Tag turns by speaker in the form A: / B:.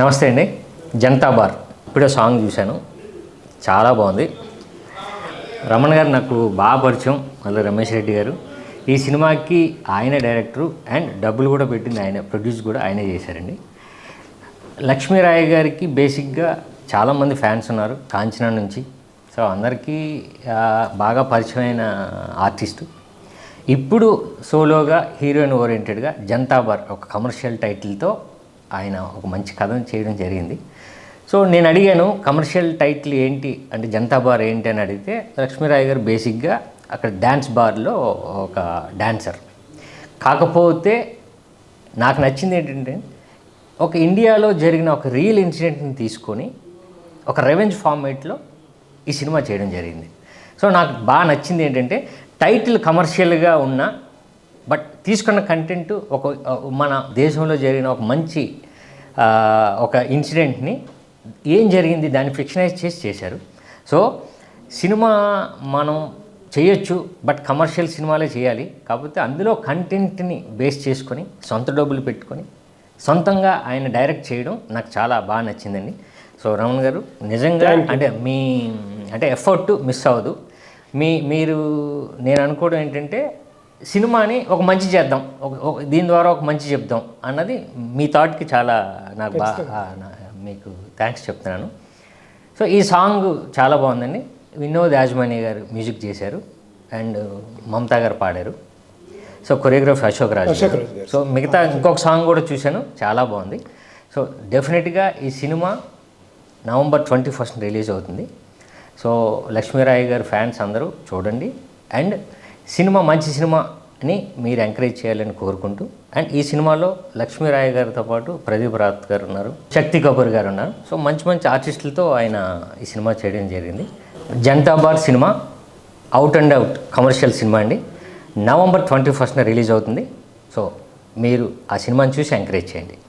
A: నమస్తే అండి. జనతా బార్. ఇప్పుడే సాంగ్ చూశాను. చాలా బాగుంది. రమణ గారు నాకు బాగా పరిచయం. మళ్ళీ రమేష్ రెడ్డి గారు. ఈ సినిమాకి ఆయన డైరెక్టరు అండ్ డబ్బులు కూడా పెట్టింది ఆయన ప్రొడ్యూస్ కూడా ఆయనే చేశారండి. లక్ష్మీరాయ గారికి బేసిక్గా చాలామంది ఫ్యాన్స్ ఉన్నారు కాంచనా నుంచి. సో అందరికీ బాగా పరిచయమైన ఆర్టిస్టు. ఇప్పుడు సోలోగా హీరోయిన్ ఓరియంటెడ్గా జనతా బార్ ఒక కమర్షియల్ టైటిల్తో ఆయన ఒక మంచి కథను చేయడం జరిగింది. సో నేను అడిగాను కమర్షియల్ టైటిల్ ఏంటి? అంటే జనతా బార్ ఏంటి? అని అడిగితే లక్ష్మీరాయ్ గారు బేసిక్గా అక్కడ డ్యాన్స్ బార్లో ఒక డ్యాన్సర్ కాకపోతే నాకు నచ్చింది ఏంటంటే ఒక ఇండియాలో జరిగిన ఒక రియల్ ఇన్సిడెంట్ని తీసుకొని ఒక రెవెంజ్ ఫార్మేట్లో ఈ సినిమా చేయడం జరిగింది. సో నాకు బాగా నచ్చింది ఏంటంటే టైటిల్ కమర్షియల్గా ఉన్న బట్ తీసుకున్న కంటెంట్ ఒక మన దేశంలో జరిగిన ఒక మంచి ఒక ఇన్సిడెంట్ని ఏం జరిగింది దాన్ని ఫిక్షనైజ్ చేసి చేశారు. సో సినిమా మనం చేయొచ్చు బట్ కమర్షియల్ సినిమాలే చేయాలి. కాకపోతే అందులో కంటెంట్ని బేస్ చేసుకొని సొంత డబ్బులు పెట్టుకొని సొంతంగా ఆయన డైరెక్ట్ చేయడం నాకు చాలా బాగా నచ్చిందండి. సో రమణ్ గారు నిజంగా అంటే మీ అంటే ఎఫర్ట్ మిస్ అవ్వదు. మీ మీరు నేను అనుకోవడం ఏంటంటే సినిమాని ఒక మంచి చేద్దాం. ఒక దీని ద్వారా ఒక మంచి చెప్దాం అన్నది మీ థాట్కి చాలా నాకు బాగా మీకు థ్యాంక్స్ చెప్తున్నాను. సో ఈ సాంగ్ చాలా బాగుందండి. వినోద్ యాజమాని గారు మ్యూజిక్ చేశారు అండ్ మమతా గారు పాడారు. So choreography Ashok Raju. So మిగతా ఇంకొక సాంగ్ కూడా చూశాను. చాలా బాగుంది. సో డెఫినెట్గా ఈ cinema November twenty first release అవుతుంది. సో లక్ష్మీరాయ్ గారి ఫ్యాన్స్ అందరూ చూడండి. అండ్ సినిమా మంచి సినిమా అని మీరు ఎంకరేజ్ చేయాలని కోరుకుంటూ అండ్ ఈ సినిమాలో లక్ష్మీరాయ్ గారితో పాటు ప్రదీప్ రాత్ గారు ఉన్నారు శక్తి కపూర్ గారు ఉన్నారు. సో మంచి మంచి ఆర్టిస్టులతో ఆయన ఈ సినిమా చేయడం జరిగింది. Janatha Bar cinema out and out commercial cinema అండి. నవంబర్ ట్వంటీ ఫస్ట్న రిలీజ్ అవుతుంది. సో మీరు ఆ సినిమాని చూసి ఎంకరేజ్ చేయండి.